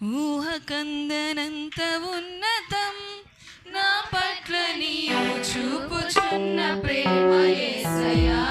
ఊహకందనంత ఉన్నతం నా పట్ల నీవు చూపుచున్న ప్రేమ ఏసయా